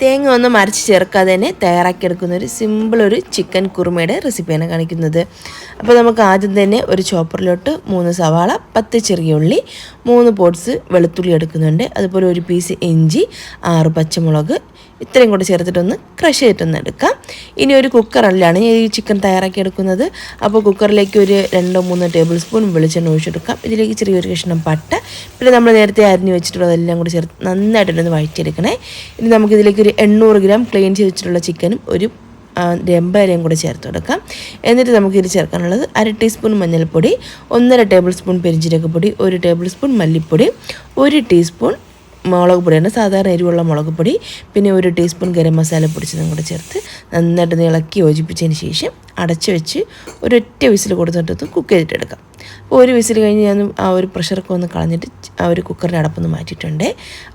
തേങ്ങ ഒന്ന് അരച്ച് ചേർക്കാതെ തന്നെ തയ്യാറാക്കിയെടുക്കുന്ന ഒരു സിമ്പിൾ ഒരു ചിക്കൻ കുറുമയുടെ റെസിപ്പിയാണ് കാണിക്കുന്നത്. അപ്പോൾ നമുക്ക് ആദ്യം തന്നെ ഒരു ചോപ്പറിലോട്ട് മൂന്ന് സവാള പത്ത് ചെറിയ ഉള്ളി മൂന്ന് പോട്ട്സ് വെളുത്തുള്ളി എടുക്കുന്നുണ്ട്. അതുപോലെ ഒരു പീസ് ഇഞ്ചി ആറ് പച്ചമുളക് ഇത്രയും കൂടെ ചേർത്തിട്ടൊന്ന് ക്രഷ് ചെയ്തിട്ടൊന്ന് എടുക്കാം. ഇനി ഒരു കുക്കറിലാണ് ഈ ചിക്കൻ തയ്യാറാക്കി എടുക്കുന്നത്. അപ്പോൾ കുക്കറിലേക്ക് ഒരു രണ്ടോ മൂന്നോ ടേബിൾ സ്പൂൺ വെളിച്ചെണ്ണ ഒഴിച്ചെടുക്കാം ഇതിലേക്ക് ചെറിയൊരു കഷ്ണം പട്ട പിന്നെ നമ്മൾ നേരത്തെ അരിഞ്ഞ് വെച്ചിട്ടുള്ളതെല്ലാം കൂടി ചേർത്ത് നന്നായിട്ടൊന്ന് വഴറ്റിയെടുക്കണേ. ഇനി നമുക്കിതിലേക്ക് ഒരു എണ്ണൂറ് ഗ്രാം ക്ലീൻ ചെയ്തിട്ടുള്ള ചിക്കനും ഒരു രമ്പരയും കൂടെ ചേർത്ത് കൊടുക്കാം. എന്നിട്ട് നമുക്ക് ഇതിൽ ചേർക്കാനുള്ളത് അര ടീസ്പൂൺ മഞ്ഞൾപ്പൊടി ഒന്നര ടേബിൾ സ്പൂൺ പെരിഞ്ചീരകപ്പൊടി ഒരു ടേബിൾ സ്പൂൺ മല്ലിപ്പൊടി ഒരു ടീസ്പൂൺ മുളക് പൊടിയാണ് സാധാരണ എരിവുള്ള മുളക് പൊടി പിന്നെ ഒരു ടീസ്പൂൺ ഗരം മസാല പൊടിച്ചതും കൂടെ ചേർത്ത് നന്നായിട്ട് ഇളക്കി യോജിപ്പിച്ചതിന് ശേഷം അടച്ചു വെച്ച് ഒരൊറ്റ വിസിൽ കൊടുത്തിട്ട് കുക്ക് ചെയ്തിട്ടെടുക്കാം. ഒരു വിസിൽ കഴിഞ്ഞ് ഞാൻ ആ ഒരു പ്രഷറൊക്കെ ഒന്ന് കളഞ്ഞിട്ട് ആ ഒരു കുക്കറിന്റെ അടപ്പൊന്ന് മാറ്റിയിട്ടുണ്ട്.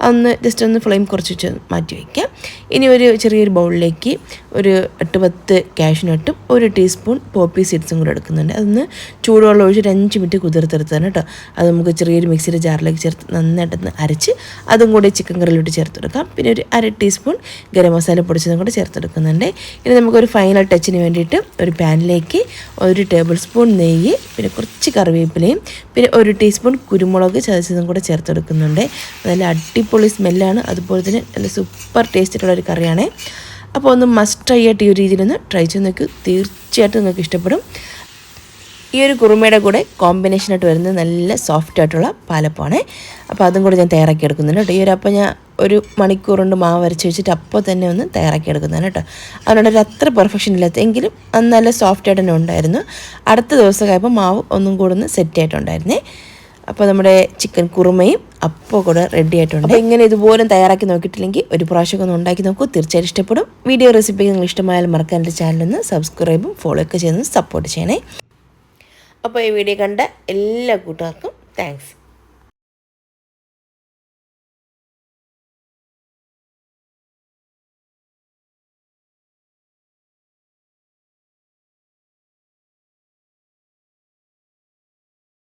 അതൊന്ന് ജസ്റ്റ് ഒന്ന് ഫ്ലെയിം കുറച്ച് വെച്ച് മാറ്റി വയ്ക്കാം ഇനി ഒരു ചെറിയൊരു ബൗളിലേക്ക് ഒരു എട്ട് പത്ത് കാഷ്നട്ടും ഒരു ടീസ്പൂൺ പോപ്പി സീഡ്സും കൂടെ എടുക്കുന്നുണ്ട്. അതൊന്ന് ചൂടുവെള്ളം ഒഴിച്ച് ഒരു അഞ്ച് മിനിറ്റ് കുതിർത്തെടുത്താണ് കേട്ടോ. അത് നമുക്ക് ചെറിയൊരു മിക്സിയുടെ ജാറിലേക്ക് ചേർത്ത് നന്നായിട്ടൊന്ന് അരച്ച് അതും കൂടി ചിക്കൻ കറിയിലോട്ട് ചേർത്തെടുക്കാം. പിന്നെ ഒരു അര ടീസ്പൂൺ ഗരം മസാല പൊടിച്ചതും കൂടെ ചേർത്തെടുക്കുന്നുണ്ട്. ഇനി നമുക്കൊരു ഫൈനൽ ടച്ചിന് വേണ്ടിയിട്ട് ഒരു പാനിലേക്ക് ഒരു ടേബിൾ സ്പൂൺ നെയ്യ് പിന്നെ കുറച്ച് കറിവേപ്പിലയും പിന്നെ ഒരു ടീസ്പൂൺ കുരുമുളക് ചതച്ചതും കൂടെ ചേർത്തെടുക്കുന്നുണ്ട്. നല്ല അടിപൊളി സ്മെല്ലാണ്. അതുപോലെ തന്നെ നല്ല സൂപ്പർ ടേസ്റ്റായിട്ടുള്ള ഒരു കറിയാണ്. അപ്പോൾ ഒന്ന് മസ്റ്റ് ട്രൈ ആയിട്ട് ഈ ഒരു രീതിയിലൊന്ന് ട്രൈ ചെയ്ത് നോക്കി. തീർച്ചയായിട്ടും നിങ്ങൾക്ക് ഇഷ്ടപ്പെടും. ഈ ഒരു കുറുമയുടെ കൂടെ കോമ്പിനേഷനായിട്ട് വരുന്നത് നല്ല സോഫ്റ്റ് ആയിട്ടുള്ള പാലപ്പമാണ്. അപ്പോൾ അതും കൂടെ ഞാൻ തയ്യാറാക്കി എടുക്കുന്നുണ്ട് കേട്ടോ. ഈ ഒരു അപ്പം ഞാൻ ഒരു മണിക്കൂർ കൊണ്ട് മാവ് വരച്ച് വെച്ചിട്ട് അപ്പോൾ തന്നെ ഒന്ന് തയ്യാറാക്കി എടുക്കുന്നതാണ് കേട്ടോ. അതുകൊണ്ട് ഒരു അത്ര പെർഫെക്ഷൻ ഇല്ലാത്ത എങ്കിലും അന്ന് നല്ല സോഫ്റ്റ് ആയിട്ട് തന്നെ ഉണ്ടായിരുന്നു. അടുത്ത ദിവസം ആയപ്പോൾ മാവ് ഒന്നും കൂടെ ഒന്ന് സെറ്റ് ആയിട്ടുണ്ടായിരുന്നേ. അപ്പോൾ നമ്മുടെ ചിക്കൻ കുറുമയും അപ്പോൾ കൂടെ റെഡി ആയിട്ടുണ്ട്. അപ്പോൾ ഇങ്ങനെ ഇതുപോലും തയ്യാറാക്കി നോക്കിയിട്ടില്ലെങ്കിൽ ഒരു പ്രാവശ്യമൊക്കെ ഒന്ന് ഉണ്ടാക്കി നോക്കൂ. തീർച്ചയായിട്ടും ഇഷ്ടപ്പെടും. വീഡിയോ റെസിപ്പി നിങ്ങൾ ഇഷ്ടമായാലും മറക്കാൻ എന്റെ ചാനലൊന്ന് സബ്സ്ക്രൈബും ഫോളോ ഒക്കെ ചെയ്യുന്നത് സപ്പോർട്ട് ചെയ്യണേ. അപ്പോൾ ഈ വീഡിയോ കണ്ട എല്ലാ കൂട്ടുകാർക്കും താങ്ക്സ്